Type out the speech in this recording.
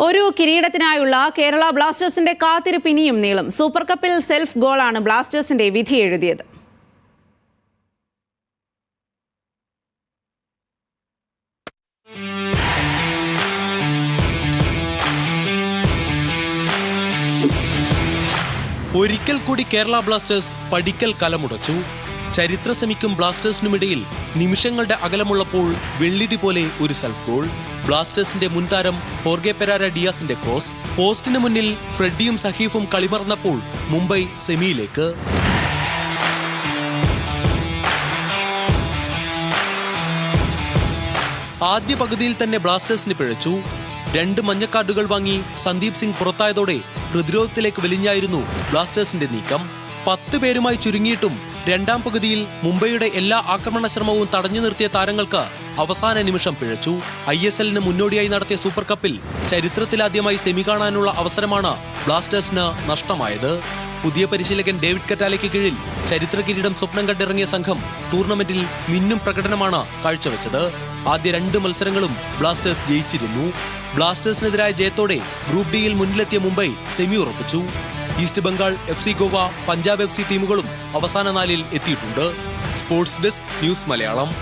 ഒരു കിരീടത്തിനായുള്ള കേരള ബ്ലാസ്റ്റേഴ്സിന്റെ കാത്തിരിപ്പ് ഇനിയും നീളും. സൂപ്പർ കപ്പിൽ സെൽഫ് ഗോളാണ് ബ്ലാസ്റ്റേഴ്സിന്റെ വിധി എഴുതിയത്. ഒരിക്കൽ കൂടി കേരള ബ്ലാസ്റ്റേഴ്സ് പടിക്കൽ കലമുടച്ചു. ചരിത്ര സെമിക്കും ബ്ലാസ്റ്റേഴ്സിനുമിടയിൽ നിമിഷങ്ങളുടെ അകലമുള്ളപ്പോൾ വെള്ളിടി പോലെ ഒരു സെൽഫ് ഗോൾ. ബ്ലാസ്റ്റേഴ്സിന്റെ മുൻതാരം ഹോർഗെ പെരാര ഡിയാസിന്റെ ക്രോസ് പോസ്റ്റിന് മുന്നിൽ ഫ്രെഡിയും സഹീഫും കളിമറന്നപ്പോൾ മുംബൈ സെമിയിലേക്ക്. ആദ്യ പകുതിയിൽ തന്നെ ബ്ലാസ്റ്റേഴ്സിന് പിഴച്ചു. രണ്ട് മഞ്ഞക്കാർഡുകൾ വാങ്ങി സന്ദീപ് സിംഗ് പുറത്തായതോടെ പ്രതിരോധത്തിലേക്ക് വലിഞ്ഞായിരുന്നു ബ്ലാസ്റ്റേഴ്സിന്റെ നീക്കം. പത്ത് പേരുമായി ചുരുങ്ങിയിട്ടും രണ്ടാം പകുതിയിൽ മുംബൈയുടെ എല്ലാ ആക്രമണ ശ്രമവും തടഞ്ഞു നിർത്തിയ താരങ്ങൾക്ക് അവസാന നിമിഷം പിഴച്ചു. ഐ എസ് എല്ലിന് മുന്നോടിയായി നടത്തിയ സൂപ്പർ കപ്പിൽ ചരിത്രത്തിലാദ്യമായി സെമി കാണാനുള്ള അവസരമാണ് ബ്ലാസ്റ്റേഴ്സിന് നഷ്ടമായത്. പുതിയ പരിശീലകൻ ഡേവിഡ് കറ്റാലയ്ക്ക് കീഴിൽ ചരിത്ര കിരീടം സ്വപ്നം കണ്ടിറങ്ങിയ സംഘം ടൂർണമെന്റിൽ മിന്നും പ്രകടനമാണ് കാഴ്ചവെച്ചത്. ആദ്യ രണ്ട് മത്സരങ്ങളും ബ്ലാസ്റ്റേഴ്സ് ജയിച്ചിരുന്നു. ബ്ലാസ്റ്റേഴ്സിനെതിരായ ജയത്തോടെ ഗ്രൂപ്പ് ഡിയിൽ മുന്നിലെത്തിയ മുംബൈ സെമി ഉറപ്പിച്ചു. East Bengal F C Goa Punjab F C ടീമുകളും അവസാന നാലിൽ എത്തിയിട്ടുണ്ട്. Sports desk news Malayalam.